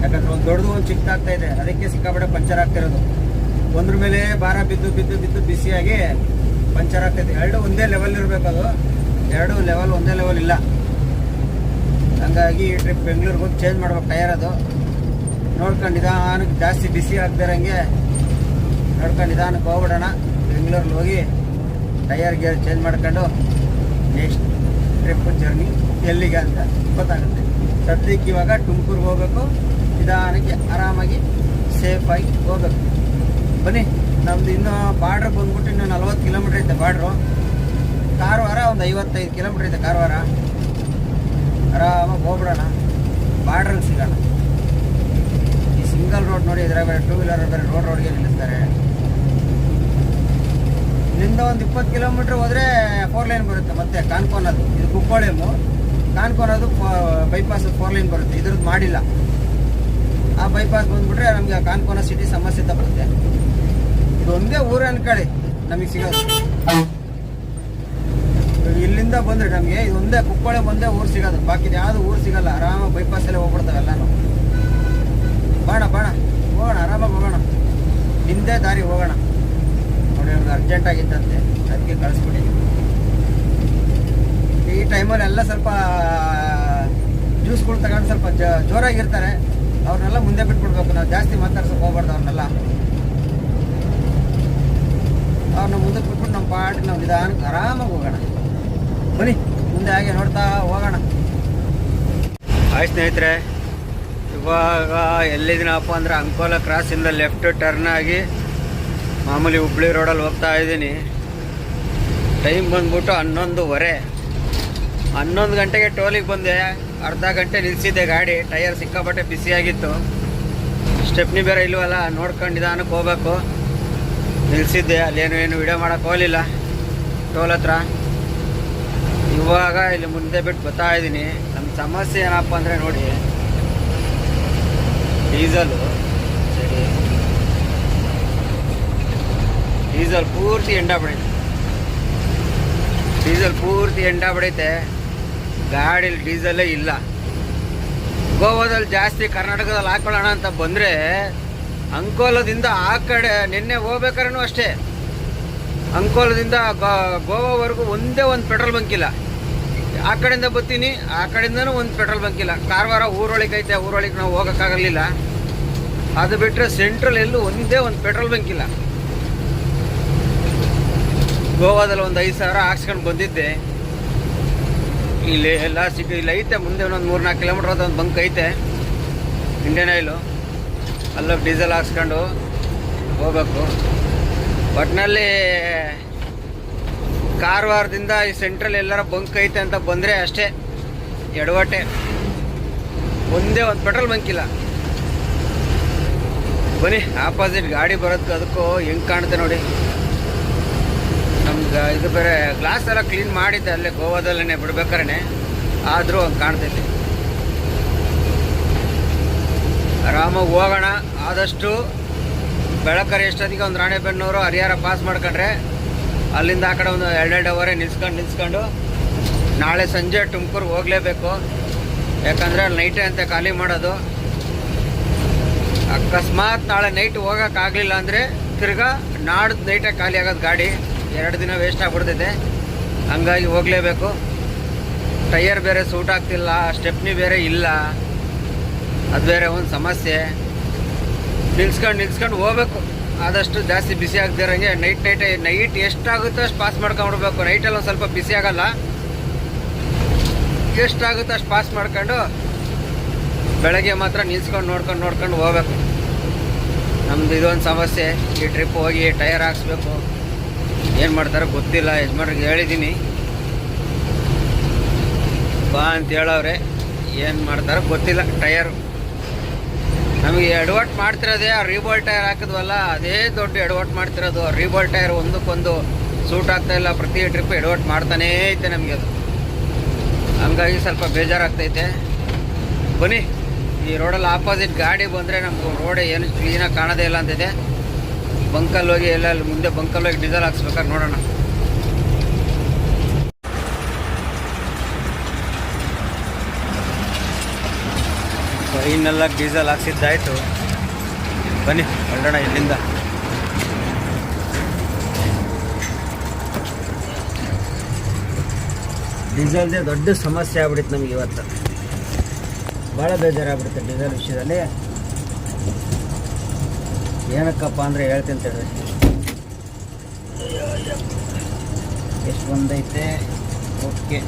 ಯಾಕಂದರೆ ಒಂದು ದೊಡ್ಡದು ಒಂದು ಚಿಕ್ಕದಾಗ್ತಾ ಇದೆ. ಅದಕ್ಕೆ ಸಿಕ್ಕಾಪಟ್ಟೆ ಪಂಚರ್ ಆಗ್ತಿರೋದು ಒಂದ್ರ ಮೇಲೆ ಭಾರ ಬಿದ್ದು ಬಿದ್ದು ಬಿದ್ದು ಬಿಸಿಯಾಗಿ ಪಂಚರ್ ಆಗ್ತೈತೆ ಎರಡು ಒಂದೇ ಲೆವೆಲ್ ಇರಬೇಕು ಅದು. ಎರಡು ಲೆವೆಲ್ ಒಂದೇ ಲೆವೆಲ್ ಇಲ್ಲ. ಹಂಗಾಗಿ ಈ ಟ್ರಿಪ್ ಬೆಂಗಳೂರಿಗೆ ಹೋಗಿ ಚೇಂಜ್ ಮಾಡ್ಬೇಕು ಟೈರ್ ಅದು. ನೋಡ್ಕೊಂಡು ನಿಧಾನಕ್ಕೆ ಜಾಸ್ತಿ ಬಿಸಿ ಆಗ್ದಿರಂಗೆ ನೋಡ್ಕೊಂಡು ನಿಧಾನಕ್ಕೆ ಹೋಗ್ಬಿಡೋಣ. ಬೆಂಗಳೂರಲ್ಲಿ ಹೋಗಿ ಟೈರ್ ಗೇರ್ ಚೇಂಜ್ ಮಾಡ್ಕೊಂಡು ನೆಕ್ಸ್ಟ್ ಟ್ರಿಪ್ ಜರ್ನಿ ಎಲ್ಲಿಗೆ ಅಂತ ಗೊತ್ತಾಗುತ್ತೆ. ಸದ್ಯಕ್ಕೆ ಇವಾಗ ತುಮಕೂರಿಗೆ ಹೋಗ್ಬೇಕು. ನಿಧಾನಕ್ಕೆ ಆರಾಮಾಗಿ ಸೇಫಾಗಿ ಹೋಗ್ಬೇಕು. ಬನ್ನಿ, ನಮ್ದು ಇನ್ನೂ ಬಾರ್ಡ್ರ್ ಬಂದ್ಬಿಟ್ಟು ಇನ್ನೂ ನಲ್ವತ್ತು ಕಿಲೋಮೀಟ್ರ್ ಐತೆ ಬಾರ್ಡ್ರು. ಕಾರವಾರ ಒಂದು ಐವತ್ತೈದು ಕಿಲೋಮೀಟ್ರ್ ಇದೆ ಕಾರವಾರ. ಆರಾಮಾಗಿ ಹೋಗ್ಬಿಡೋಣ. ಬಾರ್ಡ್ರಲ್ಲಿ ಸಿಗೋಣ. ಈ ಸಿಂಗಲ್ ರೋಡ್ ನೋಡಿ ಇದ್ರೆ ಬೇರೆ ಟೂ ವೀಲರ್ ಬೇರೆ ರೋಡ್ ರೋಡ್ಗೆ ನಿಲ್ಲಿಸ್ತಾರೆ. ಇಲ್ಲಿಂದ ಒಂದು ಇಪ್ಪತ್ತು ಕಿಲೋಮೀಟ್ರ್ ಹೋದರೆ ಫೋರ್ ಲೈನ್ ಬರುತ್ತೆ ಮತ್ತೆ ಕಾನ್ಕೋನದು. ಇದು ಕುಪ್ಪಳೆಮು ಕಾನ್ಕೋನ್ ಅದು ಬೈಪಾಸ್ ಫೋರ್ ಲೈನ್ ಬರುತ್ತೆ. ಇದ್ರದ್ದು ಮಾಡಿಲ್ಲ. ಆ ಬೈಪಾಸ್ ಬಂದ್ಬಿಟ್ರೆ ನಮಗೆ ಕಾನ್ಕೋನ ಸಿಟಿ ಸಮಸ್ಯೆ ತಪ್ಪುತ್ತೆ ಇದು ಒಂದೇ ಊರು ಅನ್ಕೊಳ್ಳಿ. ನಮಗೆ ಸಿಗೋದು. ಇಲ್ಲಿಂದ ಬಂದ್ರೆ ನಮಗೆ ಇದು ಒಂದೇ ಕುಪ್ಪಳೆ ಒಂದೇ ಊರು ಸಿಗೋದು. ಬಾಕಿ ಯಾವುದು ಊರು ಸಿಗಲ್ಲ. ಆರಾಮಾಗಿ ಬೈಪಾಸಲ್ಲೇ ಹೋಗ್ಬಿಡ್ತಾವೆ ಎಲ್ಲಾನು. ಬಾಣ ಬಾಣ. ಹೋಗೋಣ, ಆರಾಮಾಗಿ ಹೋಗೋಣ. ಹಿಂದೆ ದಾರಿ ಹೋಗೋಣ. ನೋಡಿ ಅರ್ಜೆಂಟ್ ಆಗಿತ್ತಂತೆ ಅದಕ್ಕೆ ಕಳಿಸ್ಬಿಡಿ ಈ ಟೈಮಲ್ಲಿ ಎಲ್ಲ ಸ್ವಲ್ಪ ಜ್ಯೂಸ್ಗಳು ತಗೊಂಡು ಸ್ವಲ್ಪ ಜ, ಜೋರಾಗಿರ್ತಾರೆ. ಅವ್ರನ್ನೆಲ್ಲ ಮುಂದೆ ಬಿಟ್ಬಿಡ್ಬೇಕು. ನಾವು ಜಾಸ್ತಿ ಮಾತಾಡ್ಸೋಕೆ ಹೋಗ್ಬಾರ್ದು ಅವ್ರನ್ನೆಲ್ಲ. ಅವ್ರನ್ನ ಮುಂದೆ ಬಿಟ್ಬಿಟ್ಟು ನಮ್ಮ ಪಾಟ್ ನಾವು ನಿಧಾನಕ್ಕೆ ಆರಾಮಾಗಿ ಹೋಗೋಣ. ಬನ್ನಿ, ಮುಂದೆ ಹಾಗೆ ನೋಡ್ತಾ ಹೋಗೋಣ. ಆಯ್ತು ಸ್ನೇಹಿತರೆ. ಇವಾಗ ಎಲ್ಲಿದ್ದೀನಪ್ಪ ಅಂದ್ರೆ ಅಂಕೋಲ ಕ್ರಾಸಿಂದ ಲೆಫ್ಟ್ ಟರ್ನ್ ಆಗಿ ಮಾಮೂಲಿ ಹುಬ್ಳಿ ರೋಡಲ್ಲಿ ಹೋಗ್ತಾ ಇದ್ದೀನಿ. ಟೈಮ್ ಬಂದ್ಬಿಟ್ಟು ಹನ್ನೊಂದುವರೆ. ಹನ್ನೊಂದು ಗಂಟೆಗೆ ಟೋಲಿಗೆ ಬಂದೆ. ಅರ್ಧ ಗಂಟೆ ನಿಲ್ಲಿಸಿದ್ದೆ ಗಾಡಿ. ಟೈರ್ ಸಿಕ್ಕಾಪಟ್ಟೆ ಬಿಸಿಯಾಗಿತ್ತು ಸ್ಟೆಪ್ನಿ ಬೇರೆ ಇಲ್ವಲ್ಲ, ನೋಡ್ಕೊಂಡು ನಿಧಾನಕ್ಕೆ ಹೋಗ್ಬೇಕು. ನಿಲ್ಲಿಸಿದ್ದೆ ಅಲ್ಲೇನು ಏನು ವಿಡಿಯೋ ಮಾಡೋಕ್ಕೆ ಹೋಗಲಿಲ್ಲ. ಟೋಲ್ ಹತ್ರ. ಇವಾಗ ಇಲ್ಲಿ ಮುಂದೆ ಬಿಟ್ಟು ಬರ್ತಾ ಇದ್ದೀನಿ. ನಮ್ಮ ಸಮಸ್ಯೆ ಏನಪ್ಪ ಅಂದರೆ ನೋಡಿ, ಡೀಸಲು ಸರಿ ಡೀಸೆಲ್ ಪೂರ್ತಿ ಎಂಡ ಬಡೈತೆ ಡೀಸೆಲ್ ಪೂರ್ತಿ ಎಂಡ ಬಡೈತೆ ಗಾಡೀಲಿ ಡೀಸೆಲ್ಲೇ ಇಲ್ಲ. ಗೋವಾದಲ್ಲಿ ಜಾಸ್ತಿ ಕರ್ನಾಟಕದಲ್ಲಿ ಹಾಕೊಳ್ಳೋಣ ಅಂತ ಬಂದರೆ ಅಂಕೋಲದಿಂದ ಆ ಕಡೆ ನಿನ್ನೆ ಹೋಗ್ಬೇಕಾರೂ ಅಷ್ಟೇ. ಅಂಕೋಲದಿಂದ ಗೋವಾವರೆಗೂ ಒಂದೇ ಒಂದು ಪೆಟ್ರೋಲ್ ಬಂಕ್ ಇಲ್ಲ. ಆ ಕಡೆಯಿಂದ ಬರ್ತೀನಿ, ಆ ಕಡೆಯಿಂದನೂ ಒಂದು ಪೆಟ್ರೋಲ್ ಬಂಕ್ ಇಲ್ಲ. ಕಾರವಾರ ಊರೊಳಗೆ ಐತೆ, ಊರೊಳಗೆ ನಾವು ಹೋಗೋಕ್ಕಾಗಲಿಲ್ಲ. ಅದು ಬಿಟ್ಟರೆ ಸೆಂಟ್ರಲ್ ಎಲ್ಲೂ ಒಂದೇ ಒಂದು ಪೆಟ್ರೋಲ್ ಬಂಕ್ ಇಲ್ಲ. ಗೋವಾದಲ್ಲಿ ಒಂದು ಐದು ಸಾವಿರ ಹಾಕ್ಸ್ಕೊಂಡು ಬಂದಿದ್ದೆ. ಇಲ್ಲಿ ಎಲ್ಲ ಸಿಕ್ಕ ಇಲ್ಲಿ ಐತೆ, ಮುಂದೆ ಒಂದೊಂದು ಮೂರು ನಾಲ್ಕು ಕಿಲೋಮೀಟ್ರ್ ಒಂದು ಬಂಕ್ ಐತೆ. Indian Oil. ಅಲ್ಲೋಗಿ ಡೀಸೆಲ್ ಹಾಕ್ಸ್ಕೊಂಡು ಹೋಗ್ಬೇಕು. ಒಟ್ಟಿನಲ್ಲಿ ಕಾರವಾರದಿಂದ ಈ ಸೆಂಟ್ರಲ್ ಎಲ್ಲರ ಬಂಕ್ ಐತೆ ಅಂತ ಬಂದರೆ ಅಷ್ಟೇ. ಎಡವಟ್ಟೆ ಒಂದೇ ಒಂದು ಪೆಟ್ರೋಲ್ ಬಂಕ್ ಇಲ್ಲ. ಬನ್ನಿ, ಆಪೋಸಿಟ್ ಗಾಡಿ ಬರೋದಕ್ಕೆ ಅದಕ್ಕೂ ಹೆಂಗೆ ಕಾಣುತ್ತೆ ನೋಡಿ. ನಮ್ಗೆ ಇದು ಬೇರೆ ಗ್ಲಾಸ್ ಎಲ್ಲ ಕ್ಲೀನ್ ಮಾಡಿದ್ದೆ, ಅಲ್ಲೇ ಗೋವಾದಲ್ಲೇ ಬಿಡ್ಬೇಕಾರೆ ಆದರೂ ಹಂಗೆ ಕಾಣ್ತೈತಿ ಆರಾಮಾಗಿ ಹೋಗೋಣ. ಆದಷ್ಟು ಬೆಳಕರೆ ಎಷ್ಟೊತ್ತಿಗೆ ಒಂದು ರಾಣೆಬೆನ್ನೂರು, ಹರಿಹರ ಪಾಸ್ ಮಾಡ್ಕೊಂಡ್ರೆ ಅಲ್ಲಿಂದ ಆ ಕಡೆ ಒಂದು ಎರಡೆರಡು ಅವರೆ ನಿಲ್ಸ್ಕೊಂಡು ನಿಲ್ಸ್ಕೊಂಡು ನಾಳೆ ಸಂಜೆ ತುಮಕೂರು ಹೋಗಲೇಬೇಕು. ಯಾಕಂದರೆ ಅಲ್ಲಿ ನೈಟೇ ಅಂತ ಖಾಲಿ ಮಾಡೋದು. ಅಕಸ್ಮಾತ್ ನಾಳೆ ನೈಟ್ ಹೋಗೋಕ್ಕಾಗಲಿಲ್ಲ ಅಂದರೆ ತಿರ್ಗಾ ನಾಡ್ದು ನೈಟೇ ಖಾಲಿ ಆಗೋದು ಗಾಡಿ. ಎರಡು ದಿನ ವೇಸ್ಟ್ ಆಗ್ಬಿಡ್ತೈತೆ. ಹಂಗಾಗಿ ಹೋಗಲೇಬೇಕು. ಟೈಯರ್ ಬೇರೆ ಸೂಟ್ ಆಗ್ತಿಲ್ಲ, ಸ್ಟೆಪ್ನಿ ಬೇರೆ ಇಲ್ಲ. ಅದು ಬೇರೆ ಒಂದು ಸಮಸ್ಯೆ. ನಿಲ್ಸ್ಕೊಂಡು ನಿಲ್ಸ್ಕೊಂಡು ಹೋಗ್ಬೇಕು. ಆದಷ್ಟು ಜಾಸ್ತಿ ಬಿಸಿ ಆಗದಿರಂಗೆ ನೈಟ್ ನೈಟ್ ನೈಟ್ ಎಷ್ಟಾಗುತ್ತೋ ಅಷ್ಟು ಪಾಸ್ ಮಾಡ್ಕೊಂಡ್ಬಿಡ್ಬೇಕು. ನೈಟಲ್ಲಿ ಒಂದು ಸ್ವಲ್ಪ ಬಿಸಿ ಆಗಲ್ಲ. ಎಷ್ಟಾಗುತ್ತೋ ಅಷ್ಟು ಪಾಸ್ ಮಾಡ್ಕೊಂಡು ಬೆಳಗ್ಗೆ ಮಾತ್ರ ನಿಲ್ಸ್ಕೊಂಡು, ನೋಡ್ಕೊಂಡು ನೋಡ್ಕೊಂಡು ಹೋಗ್ಬೇಕು. ನಮ್ದು ಇದೊಂದು ಸಮಸ್ಯೆ. ಈ ಟ್ರಿಪ್ ಹೋಗಿ ಟೈರ್ ಹಾಕ್ಸ್ಬೇಕು. ಏನು ಮಾಡ್ತಾರ ಗೊತ್ತಿಲ್ಲ, ಯಜಮಾನ್ರಿಗೆ ಹೇಳಿದ್ದೀನಿ ಬಾ ಅಂತ ಹೇಳವ್ರೆ, ಏನು ಮಾಡ್ತಾರ ಗೊತ್ತಿಲ್ಲ, ಟಯರು. ನಮಗೆ ಎಡವಟ್ ಮಾಡ್ತಿರೋದೇ ಆ ರೀಬಾಲ್ ಟೈರ್ ಹಾಕಿದ್ವಲ್ಲ, ಅದೇ ದೊಡ್ಡ ಎಡವಟ್ ಮಾಡ್ತಿರೋದು. ಆ ರೀಬಾಲ್ ಟೈರ್ ಒಂದಕ್ಕೊಂದು ಸೂಟ್ ಆಗ್ತಾ ಇಲ್ಲ, ಪ್ರತಿ ಟ್ರಿಪ್ ಎಡವಟ್ ಮಾಡ್ತಾನೇ ಐತೆ ನಮಗೆ ಅದು. ಹಂಗಾಗಿ ಸ್ವಲ್ಪ ಬೇಜಾರಾಗ್ತೈತೆ. ಬನ್ನಿ, ಈ ರೋಡಲ್ಲಿ ಆಪೋಸಿಟ್ ಗಾಡಿ ಬಂದರೆ ನಮ್ಗೆ ರೋಡ್ ಏನು ಕ್ಲೀನಾಗಿ ಕಾಣೋದೇ ಇಲ್ಲ ಅಂತಿದೆ. ಬಂಕಲ್ಲಿ ಹೋಗಿ ಎಲ್ಲ ಮುಂದೆ ಬಂಕಲ್ಲಿ ಹೋಗಿ ಡೀಸೆಲ್ ಹಾಕ್ಸ್ಬೇಕಾದ್ರೆ ನೋಡೋಣ. ಇನ್ನೆಲ್ಲ ಡೀಸೆಲ್ ಹಾಕ್ಸಿದ್ದಾಯಿತು. ಬನ್ನಿ, ಹೊರಡೋಣ ಇಲ್ಲಿಂದ. ಡೀಸೆಲ್ದೇ ದೊಡ್ಡ ಸಮಸ್ಯೆ ಆಗ್ಬಿಡುತ್ತೆ ನಮಗೆ ಇವತ್ತು. ಭಾಳ ಬೇಜಾರಾಗ್ಬಿಡುತ್ತೆ ಡೀಸೆಲ್ ವಿಷಯದಲ್ಲಿ. ಏನಕ್ಕಪ್ಪ ಅಂದರೆ ಹೇಳ್ತೀನಿ ತಡ್ರಿ ಎಷ್ಟು ಬಂದೈತೆ ಓಕೆ.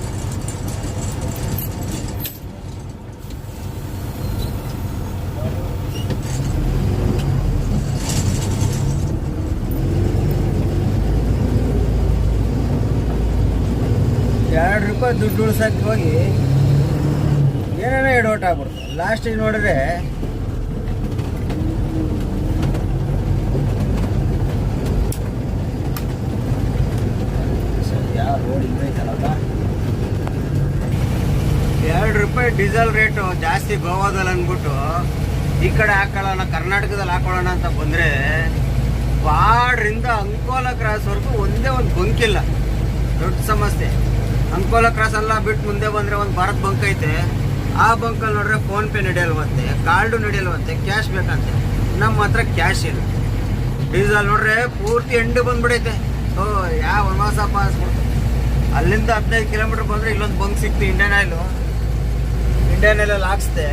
ಎರಡು ರೂಪಾಯಿ ದುಡ್ಡು ಉಳ್ಸಕ್ಕೆ ಹೋಗಿ ಏನೇನೋ ಎಡವಟ್ಟಾಗ್ಬಿಡ್ತು ಲಾಸ್ಟಿಗೆ ನೋಡಿದ್ರೆ ಯಾವ ರೋಡ್ ಹಿಂಗೈತಲ್ಲಪ್ಪ ಎರಡು ರೂಪಾಯಿ ಡೀಸೆಲ್ ರೇಟು ಜಾಸ್ತಿ ಗೋವಾದಲ್ಲಿ ಅಂದ್ಬಿಟ್ಟು ಈ ಕಡೆ ಹಾಕೊಳ್ಳೋಣ, ಕರ್ನಾಟಕದಲ್ಲಿ ಹಾಕೊಳ್ಳೋಣ ಅಂತ ಬಂದರೆ ಬಾಡ್ರಿಂದ ಅಂಕೋಲ ಕ್ರಾಸ್ವರೆಗೂ ಒಂದೇ ಒಂದು ಬಂಕಿಲ್ಲ ದೊಡ್ಡ ಸಮಸ್ಯೆ. ಅಂಕೋಲ ಕ್ರಾಸ್ ಎಲ್ಲ ಬಿಟ್ಟು ಮುಂದೆ ಬಂದರೆ ಒಂದು ಭಾರತ್ ಬಂಕ್ ಐತೆ. ಆ ಬಂಕಲ್ಲಿ ನೋಡ್ರೆ ಫೋನ್ಪೇ ನಡೆಯಲ್ವಂತೆ ಕಾರ್ಡು ನಡೆಯಲ್ವಂತೆ ಕ್ಯಾಶ್ ಬೇಕಂತೆ. ನಮ್ಮ ಹತ್ರ ಕ್ಯಾಶ್ ಇಲ್ಲ. ಡೀಸೆಲ್ ನೋಡ್ರೆ ಪೂರ್ತಿ ಎಂಡು ಬಂದ್ಬಿಡೈತೆ. ಓ ಯಾವ ಮಾಸ ಅನ್ಸ್ಬಿಡ್ತು ಅಲ್ಲಿಂದ ಹದಿನೈದು ಕಿಲೋಮೀಟ್ರ್ ಬಂದರೆ ಇಲ್ಲೊಂದು ಬಂಕ್ ಸಿಕ್ತು ಇಂಡಿಯನ್ ಆಯಿಲು ಇಂಡಿಯನ್ ಆಯಿಲಲ್ಲಿ ಹಾಕ್ಸ್ದೆ.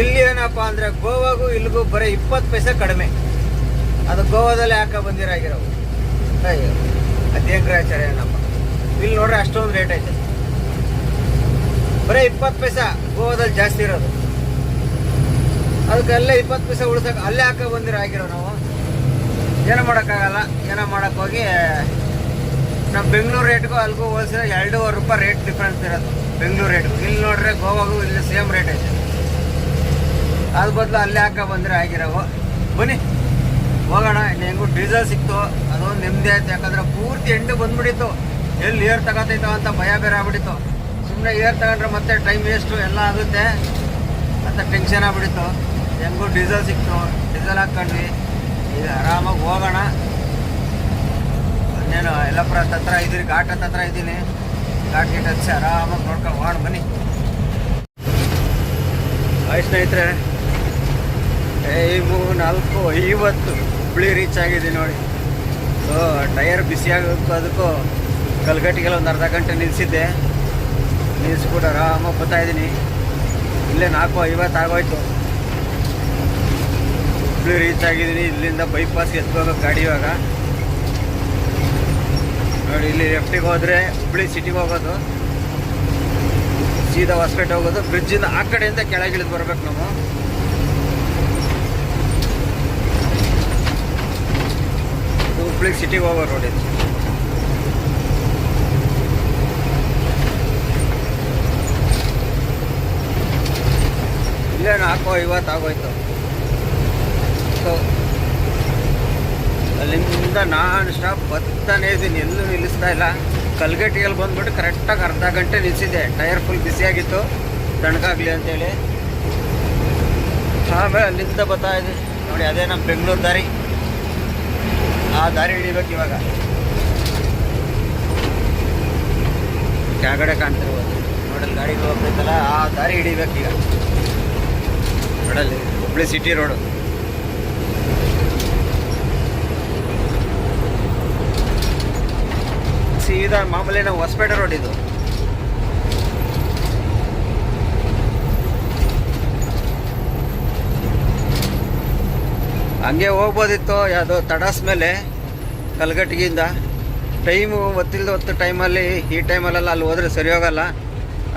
ಇಲ್ಲಿ ಏನಪ್ಪ ಅಂದರೆ ಗೋವಾಗೂ ಇಲ್ಲಿಗೂ ಬರೀ ಇಪ್ಪತ್ತು ಪೈಸೆ ಕಡಿಮೆ. ಅದು ಗೋವಾದಲ್ಲಿ ಹಾಕ ಬಂದಿರಾಗಿರೋ ಅಯ್ಯೋ ಅದೇನು ಏನಪ್ಪ? ಇಲ್ಲಿ ನೋಡ್ರೆ ಅಷ್ಟೊಂದು ರೇಟ್ ಐತೆ. ಬರೀ ಇಪ್ಪತ್ತು ಪೈಸ ಗೋವಾದಲ್ಲಿ ಜಾಸ್ತಿ ಇರೋದು. ಅದಕ್ಕೆ ಅಲ್ಲೇ ಇಪ್ಪತ್ತು ಪೈಸೆ ಉಳಿಸಕ್ಕೆ ಅಲ್ಲೇ ಹಾಕ ಬಂದಿರೋ ಆಗಿರೋ ನಾವು? ಏನೋ ಮಾಡೋಕ್ಕಾಗಲ್ಲ. ಏನೋ ಮಾಡೋಕ್ಕೆ ಹೋಗಿ ನಮ್ಮ ಬೆಂಗಳೂರು ರೇಟ್ಗೂ ಅಲ್ಲಿಗೂ ಹೋಲಿಸಿದ್ರೆ ಎರಡೂವರೆ ರೂಪಾಯಿ ರೇಟ್ ಡಿಫ್ರೆನ್ಸ್ ಇರೋದು ಬೆಂಗಳೂರು ರೇಟ್ಗೂ ಇಲ್ಲಿ ನೋಡ್ರೆ ಗೋವಾಗೂ ಇಲ್ಲಿ ಸೇಮ್ ರೇಟ್ ಐತೆ. ಅದ್ರ ಬದಲು ಅಲ್ಲಿ ಹಾಕ ಬಂದರೆ ಆಗಿರೋವು. ಬನ್ನಿ, ಹೋಗೋಣ. ಇನ್ನು ಹೆಂಗೂ ಡೀಸೆಲ್ ಸಿಕ್ತು. ಅದೊಂದು ನೆಮ್ಮದಿ ಆಯ್ತು. ಯಾಕಂದ್ರೆ ಪೂರ್ತಿ ಎಂಟು ಬಂದ್ಬಿಟ್ಟಿತ್ತು. ಎಲ್ಲಿ ಏರ್ ತಗೋತೈತೋ ಅಂತ ಭಯ ಬೇರೆ ಆಗ್ಬಿಟ್ಟಿತ್ತು. ಸುಮ್ಮನೆ ಏರ್ ತಗೊಂಡ್ರೆ ಮತ್ತೆ ಟೈಮ್ ವೇಸ್ಟು ಎಲ್ಲ ಆಗುತ್ತೆ ಅಂತ ಟೆನ್ಷನ್ ಆಗ್ಬಿಡಿತ್ತು ಹೆಂಗೂ ಡೀಸೆಲ್ ಸಿಕ್ತು. ಡೀಸೆಲ್ ಹಾಕ್ಕೊಂಡ್ವಿ. ಈಗ ಆರಾಮಾಗಿ ಹೋಗೋಣ. ಇನ್ನೇನು ಯಲ್ಲಪ್ಪುರ ಹತ್ರ ಇದ್ದೀರಿ ಘಾಟ್ ಹತ್ರ ಇದ್ದೀನಿ ಘಾಟ್ ಗೇಟ್ ಹಚ್ಚಿ ಆರಾಮಾಗಿ ನೋಡ್ಕೊಂಡು ಹೋಗೋಣ, ಬನ್ನಿ. ಹಾಯ್ ಸ್ನೇಹಿತರೆ. ಟೈಮು ನಾಲ್ಕು ಐವತ್ತು ಹುಬ್ಳಿ ರೀಚ್ ಆಗಿದ್ದೀನಿ ನೋಡಿ. ಸೊ ಟೈರ್ ಬಿಸಿ ಆಗೋದಕ್ಕೂ ಅದಕ್ಕೂ ಕಲ್ಗಟ್ಟಿಗೆಲ್ಲ ಒಂದು ಅರ್ಧ ಗಂಟೆ ನಿಲ್ಲಿಸಿದ್ದೆ ನಿಲ್ಲಿಸ್ಬಿಟ್ಟು ಆರಾಮಾಗಿ ಬರ್ತಾ ಇದ್ದೀನಿ ಇಲ್ಲೇ ನಾಲ್ಕು ಐವತ್ತು ಆಗೋಯ್ತು. ಹುಬ್ಳಿ ರೀಚ್ ಆಗಿದ್ದೀನಿ. ಇಲ್ಲಿಂದ ಬೈಪಾಸ್ ಎತ್ಕೋಬೇಕು ಗಾಡಿ ಇವಾಗ. ನೋಡಿ, ಇಲ್ಲಿ ಲೆಫ್ಟಿಗೆ ಹೋದರೆ ಹುಬ್ಳಿ ಸಿಟಿಗೆ ಹೋಗೋದು. ಸೀದಾ ಹೊಸಪೇಟೆ ಹೋಗೋದು. ಬ್ರಿಡ್ಜಿಂದ ಆ ಕಡೆಯಿಂದ ಕೆಳಗಿಳಿದು ಬರ್ಬೇಕು ನಾವು. ಹುಬ್ಳಿ ಸಿಟಿಗೆ ಹೋಗೋ ರೋಡ್ ಇದು. ಇಲ್ಲೇ ಹಾಕೋ ಇವತ್ತು ಆಗೋಯ್ತು. ಬೆಳಗಿಂದ ನಾನ್ ಸ್ಟಾಪ್ ಬತ್ತನೇ ಇದ್ದೀನಿ ಎಲ್ಲೂ ನಿಲ್ಲಿಸ್ತಾ ಇಲ್ಲ. ಕಲ್ಗಟ್ಟಿಗೆಲ್ಲಿ ಬಂದ್ಬಿಟ್ಟು ಕರೆಕ್ಟಾಗಿ ಅರ್ಧ ಗಂಟೆ ನಿಲ್ಲಿಸಿದ್ದೆ ಟೈರ್ ಫುಲ್ ಬಿಸಿಯಾಗಿತ್ತು ತಣ್ಣಗಾಗಲಿ ಅಂತೇಳಿ. ಆಮೇಲೆ ಅಲ್ಲಿಂದ ಬರ್ತಾ ಇದೆ ನೋಡಿ, ಅದೇ ನಮ್ಮ ಬೆಂಗಳೂರು ದಾರಿ. ಆ ದಾರಿ ಹಿಡಿಬೇಕು ಇವಾಗ. ಕೆಳಗಡೆ ಕಾಣ್ತಿರ್ಬೋದು. ನೋಡಲ್ಲಿ ಗಾಡಿಗೆ ಹೋಗ್ತೈತಲ್ಲ ಆ ದಾರಿ ಹಿಡಿಬೇಕು ಈಗ. ನೋಡಲ್ಲಿ ಹುಬ್ಳಿ ಸಿಟಿ ರೋಡು ಸೀದಾ ಮಾಮೂಲಿ ನಾವು ಹೊಸಪೇಟೆ ರೋಡ್ ಇದು. ಹಂಗೆ ಹೋಗ್ಬೋದಿತ್ತು, ಯಾವುದೋ ತಡಾಸ್ ಮೇಲೆ ಕಲ್ಗಟ್ಟಿಗಿಂದ ಟೈಮು ಗೊತ್ತಿಲ್ಲದ ಹೊತ್ತು ಟೈಮಲ್ಲಿ ಈ ಟೈಮಲ್ಲೆಲ್ಲ ಅಲ್ಲಿ ಹೋದ್ರೆ ಸರಿ ಹೋಗಲ್ಲ.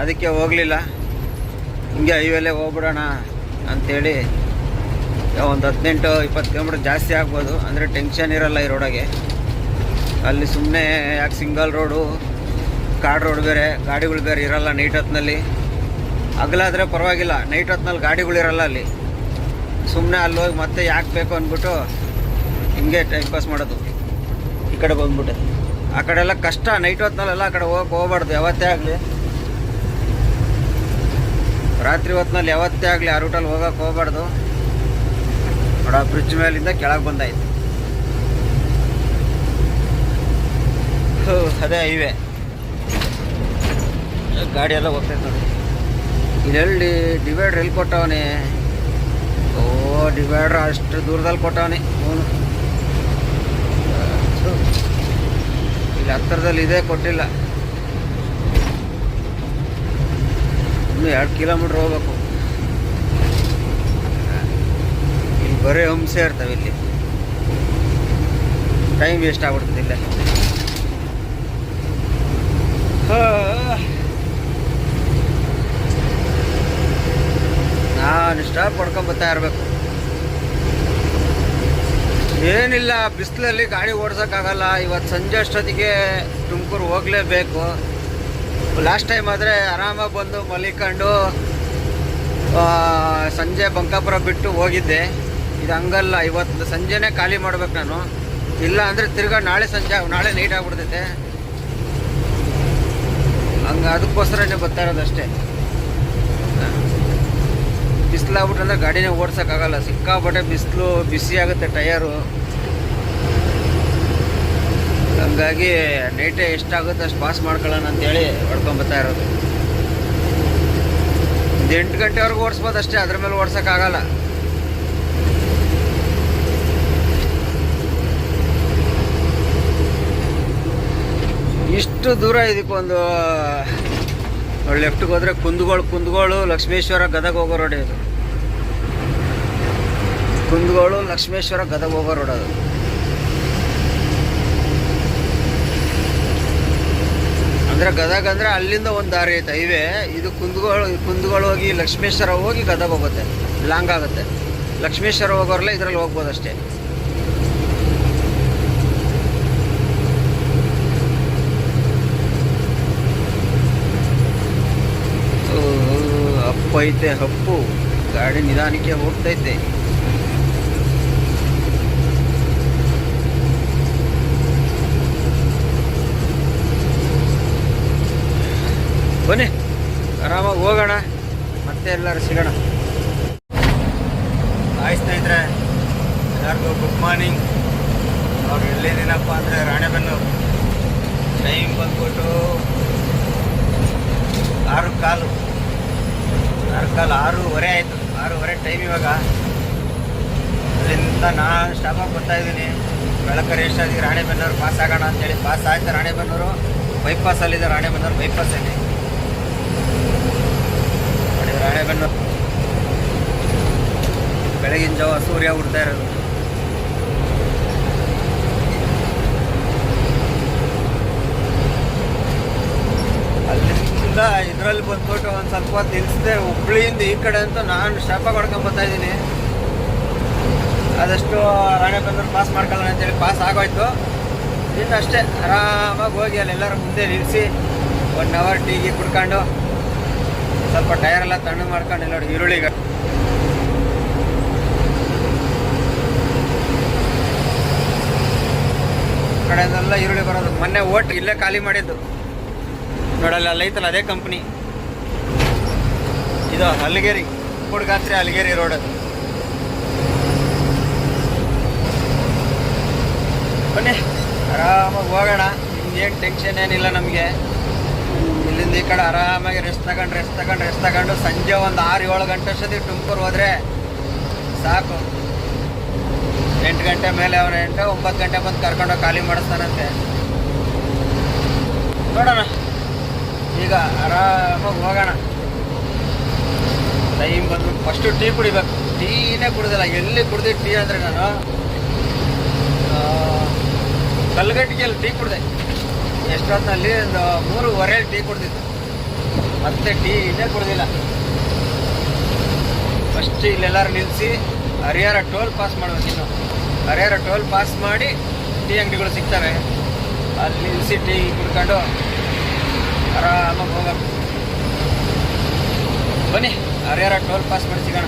ಅದಕ್ಕೆ ಹೋಗಲಿಲ್ಲ. ಹಿಂಗೆ ಹೈವೇಲೆ ಹೋಗ್ಬಿಡೋಣ ಅಂಥೇಳಿ ಒಂದು ಹದಿನೆಂಟು ಇಪ್ಪತ್ತು ಕಿಲೋಮೀಟ್ರ್ ಜಾಸ್ತಿ ಆಗ್ಬೋದು. ಅಂದರೆ ಟೆನ್ಷನ್ ಇರೋಲ್ಲ ಈ ರೋಡಾಗೆ ಅಲ್ಲಿ ಸುಮ್ಮನೆ ಯಾಕೆ ಸಿಂಗಲ್ ರೋಡು ಕಾಡ್ ರೋಡ್ ಬೇರೆ ಗಾಡಿಗಳು ಬೇರೆ ಇರಲ್ಲ ನೈಟ್ ಹೊತ್ತಿನಲ್ಲಿ ಹಗಲಾದರೆ ಪರವಾಗಿಲ್ಲ ನೈಟ್ ಹೊತ್ತಿನಲ್ಲಿ ಗಾಡಿಗಳು ಇರಲ್ಲ ಅಲ್ಲಿ. ಸುಮ್ಮನೆ ಅಲ್ಲಿ ಹೋಗಿ ಮತ್ತೆ ಯಾಕೆ ಬೇಕು ಅಂದ್ಬಿಟ್ಟು ಹಿಂಗೆ ಟೈಮ್ ಪಾಸ್ ಮಾಡೋದು. ಈ ಕಡೆ ಬಂದ್ಬಿಟ್ಟೆ. ಆ ಕಡೆ ಎಲ್ಲ ಕಷ್ಟ ನೈಟ್ ಹೊತ್ತಿನಲ್ಲೆಲ್ಲ ಆ ಕಡೆ ಹೋಗಕ್ಕೆ ಹೋಗ್ಬಾರ್ದು ಯಾವತ್ತೇ ಆಗಲಿ. ರಾತ್ರಿ ಹೊತ್ತಿನಲ್ಲಿ ಯಾವತ್ತೇ ಆಗಲಿ ಆ ರೂಟಲ್ಲಿ ಹೋಗೋಕೆ ಹೋಗ್ಬಾರ್ದು. ನೋಡ ಬ್ರಿಡ್ಜ್ ಮೇಲಿಂದ ಕೆಳಗೆ ಬಂದಾಯ್ತು. ಅದೇ ಹೈವೇ ಗಾಡಿ ಎಲ್ಲ ಹೋಗ್ತೈತೆ ನೋಡಿ. ಇದೆಲ್ಲಿ ಡಿವೈಡ್ರ್ ಎಲ್ಲಿ ಕೊಟ್ಟವನೇ? ಓ ಡಿವೈಡ್ರ್ ಅಷ್ಟು ದೂರದಲ್ಲಿ ಕೊಟ್ಟವನೇ ಅವನು. ಇಲ್ಲಿ ಹತ್ತಿರದಲ್ಲಿ ಇದೇ ಕೊಟ್ಟಿಲ್ಲ. ಇನ್ನು ಎರಡು ಕಿಲೋಮೀಟ್ರ್ ಹೋಗ್ಬೇಕು. ಇಲ್ಲಿ ಬರೀ ಹಂಸೆ ಇರ್ತವೆ ಇಲ್ಲಿ. ಟೈಮ್ ವೇಸ್ಟ್ ಆಗ್ಬಿಡ್ತದೆ ಇಲ್ಲೇ ಹಾ. ನಾನು ಸ್ಟಾಪ್ ಬರ್ತಾ ಇರಬೇಕು. ಏನಿಲ್ಲ, ಬಿಸಿಲಲ್ಲಿ ಗಾಡಿ ಓಡ್ಸೋಕ್ಕಾಗಲ್ಲ. ಇವತ್ತು ಸಂಜೆ ಅಷ್ಟೊತ್ತಿಗೆ ತುಮಕೂರು ಹೋಗಲೇಬೇಕು. ಲಾಸ್ಟ್ ಟೈಮ್ ಆದರೆ ಆರಾಮಾಗಿ ಬಂದು ಮಲಿಕೊಂಡು ಸಂಜೆ ಬಂಕಾಪುರ ಬಿಟ್ಟು ಹೋಗಿದ್ದೆ. ಇದು ಹಂಗಲ್ಲ, ಇವತ್ತು ಸಂಜೆನೇ ಖಾಲಿ ಮಾಡ್ಬೇಕು ನಾನು. ಇಲ್ಲ ಅಂದರೆ ತಿರ್ಗಾ ನಾಳೆ ಸಂಜೆ, ನಾಳೆ ಲೇಟ್ ಆಗ್ಬಿಡ್ತೈತೆ. ಹಂಗೆ ಅದಕ್ಕೋಸ್ಕರನೇ ಬರ್ತಾ ಇರೋದು ಅಷ್ಟೇ ಬಿಸಿಲಾಗ್ಬಿಟ್ರೆ ಅಂದ್ರೆ ಗಾಡಿನೇ ಓಡ್ಸೋಕ್ಕಾಗಲ್ಲ, ಸಿಕ್ಕಾಪಟ್ಟೆ ಬಿಸಿಲು, ಬಿಸಿ ಆಗುತ್ತೆ ಟಯರು ಹಂಗಾಗಿ ನೈಟೇ ಎಷ್ಟಾಗುತ್ತೆ ಅಷ್ಟು ಪಾಸ್ ಮಾಡ್ಕೊಳ್ಳೋಣ ಅಂತೇಳಿ ಹೊಡ್ಕೊಂಬತ್ತಾ ಇರೋದು. ಒಂದು ಎಂಟು ಗಂಟೆವರೆಗೂ ಓಡಿಸ್ಬೋದು ಅಷ್ಟೇ ಅದ್ರ ಮೇಲೆ ಓಡ್ಸೋಕ್ಕಾಗಲ್ಲ. ಇಷ್ಟು ದೂರ ಇದಕ್ಕೊಂದು ಲೆಫ್ಟ್ಗೆ ಹೋದ್ರೆ ಕುಂದಗೋಳು ಕುಂದಗೋಳು, ಲಕ್ಷ್ಮೇಶ್ವರ ಗದಗ ಹೋಗೋ ರೋಡ್ ಇದು. ಕುಂದಗೋಳು, ಲಕ್ಷ್ಮೇಶ್ವರ ಗದಗ ಹೋಗೋ ರೋಡ್ ಅದು. ಅಂದ್ರೆ ಗದಗ ಅಂದರೆ ಅಲ್ಲಿಂದ ಒಂದು ದಾರಿ ಐತೆ, ಹೈವೇ. ಇದು ಕುಂದಗೋಳು ಕುಂದಗೋಳು ಹೋಗಿ ಲಕ್ಷ್ಮೇಶ್ವರ ಹೋಗಿ ಗದಗ ಹೋಗುತ್ತೆ, ಲಾಂಗ್ ಆಗುತ್ತೆ. ಲಕ್ಷ್ಮೇಶ್ವರ ಹೋಗೋರ್ಲೆ ಇದರಲ್ಲಿ ಹೋಗ್ಬೋದು ಅಷ್ಟೇ ಓ, ಐತೆ ಹಪ್ಪು ಗಾಡಿ ನಿಧಾನಕ್ಕೆ ಹೋಗ್ತೈತೆ ಬನ್ನಿ, ಆರಾಮಾಗಿ ಹೋಗೋಣ, ಮತ್ತೆ ಎಲ್ಲರೂ ಸಿಗೋಣ. ಹಾಯ್ ಸ್ನೇಹಿತರೆ, ಎಲ್ಲರಿಗೂ ಗುಡ್ ಮಾರ್ನಿಂಗ್ ಅವ್ರು ಎಲ್ಲಿದ್ದೀನಪ್ಪ ಅಂದರೆ ರಾಣೆಬೆನ್ನೂರು. ಟೈಮ್ ಬಂದ್ಬಿಟ್ಟು ಆರು ಕಾಲು. ಆರು ಕಾಲು ಆರೂವರೆ ಆಯಿತು. ಆರೂವರೆ ಟೈಮ್ ಇವಾಗ. ಅಲ್ಲಿಂದ ನಾನು ಸ್ಟಾಪಾಗಿ ಬರ್ತಾ ಇದ್ದೀನಿ. ಬೆಳಕರೆ ಆಗಿ ರಾಣೆಬೆನ್ನೂರು ಪಾಸ್ ಆಗೋಣ ಅಂತೇಳಿ ಪಾಸ್ ಆಯ್ತು ರಾಣೆಬೆನ್ನೂರು. ಬೈಪಾಸಲ್ಲಿದೆ ರಾಣೆಬೆನ್ನೂರು ಬೈಪಾಸಲ್ಲಿ ರಾಣೆಬೆನ್ನೂರು. ಬೆಳಗಿನ ಜಾವ ಸೂರ್ಯ ಹುಡ್ತಾ ಇರೋದು. ಅಲ್ಲಿಂದ ಇದರಲ್ಲಿ ಬಂದ್ಬಿಟ್ಟು ಒಂದು ಸ್ವಲ್ಪ ಹೊತ್ತು ನಿಲ್ಲಿಸಿದೆ ಹುಬ್ಳಿಯಿಂದ ಈ ಕಡೆ ಅಂತ ನಾನು ಶಾಪ ಕೊಡ್ಕೊಂಬತ್ತಾ ಇದ್ದೀನಿ. ಆದಷ್ಟು ಬಂದ್ರೆ ಪಾಸ್ ಮಾಡ್ಕೊಳ್ಳೋಣ ಅಂತೇಳಿ ಪಾಸ್ ಆಗೋಯ್ತು. ಇನ್ನು ಅಷ್ಟೇ, ಆರಾಮಾಗಿ ಹೋಗಿ ಅಲ್ಲೆಲ್ಲರ ಮುಂದೆ ನಿಲ್ಲಿಸಿ ಒನ್ ಅವರ್ ಟೀಗಿ ಕುಡ್ಕೊಂಡು, ಸ್ವಲ್ಪ ಟೈರೆಲ್ಲ ತಣ್ಣಗೆ ಮಾಡ್ಕೊಂಡು ನೋಡಿ ಈರುಳ್ಳಿಗೆ ಕಡೆಯಿಂದೆಲ್ಲ ಈರುಳ್ಳಿ ಬರೋದು. ಮೊನ್ನೆ ಓಟ್ ಇಲ್ಲೇ ಖಾಲಿ ಮಾಡಿದ್ದು. ನೋಡಲ್ಲ, ಅಲ್ಲಿ ಐತಲ್ಲ ಅದೇ ಕಂಪ್ನಿ ಇದು ಹಲಗೇರಿ ಹುಡುಗಾತ್ರಿ ಹಲಗೇರಿ ರೋಡ್ ಬನ್ನಿ, ಆರಾಮಾಗಿ ಹೋಗೋಣ. ಏನು ಟೆನ್ಷನ್ ಏನಿಲ್ಲ ನಮಗೆ. ಇಲ್ಲಿಂದ ಈ ಕಡೆ ಆರಾಮಾಗಿ ರೆಸ್ಟ್ ತಗೊಂಡು ರೆಸ್ಟ್ ತಗೊಂಡು ರೆಸ್ಟ್ ತಗೊಂಡು ಸಂಜೆ ಒಂದು ಆರು ಏಳು ಗಂಟೆ ಅಷ್ಟೊತ್ತಿಗೆ ತುಮಕೂರು ಹೋದರೆ ಸಾಕು. ಎಂಟು ಗಂಟೆ ಮೇಲೆ ಅವನು ಎಂಟು ಒಂಬತ್ತು ಗಂಟೆ ಬಂದು ಕರ್ಕೊಂಡೋಗಿ ಖಾಲಿ ಮಾಡಿಸ್ತಾನಂತೆ ನೋಡೋಣ. ಈಗ ಆರಾಮಾಗಿ ಹೋಗೋಣ. ಟೈಮ್ ಬಂದು ಫಸ್ಟು ಟೀ ಕುಡಿಬೇಕು. ಟೀನೇ ಕುಡಿದಿಲ್ಲ. ಎಲ್ಲಿ ಕುಡ್ದು ಟೀ ಅಂದರೆ ನಾನು ಕಲ್ಗಟ್ಟಿಗೆಯಲ್ಲಿ ಟೀ ಕುಡಿದೆ. ಎಷ್ಟೊತ್ತಿನಲ್ಲಿ ಒಂದು ಮೂರುವರೆ ಟೀ ಕುಡ್ದಿತ್ತು. ಮತ್ತೆ ಟೀನೇ ಕುಡ್ದಿಲ್ಲ. ಫಸ್ಟ್ ಇಲ್ಲೆಲ್ಲರೂ ನಿಲ್ಲಿಸಿ ಹರಿಹರ ಟೋಲ್ ಪಾಸ್ ಮಾಡಬೇಕು ಇನ್ನು. ಹರಿಹರ ಟೋಲ್ ಪಾಸ್ ಮಾಡಿ ಟೀ ಅಂಗಡಿಗಳು ಸಿಗ್ತವೆ. ಅಲ್ಲಿ ನಿಲ್ಲಿಸಿ ಟೀ ಕುಡ್ಕೊಂಡು ಆರಾಮಾಗಿ ಹೋಗಬೇಕು ಬನ್ನಿ ಹರಿಹರ ಟೋಲ್ ಪಾಸ್ ಮಾಡಿ ಸಿಗೋಣ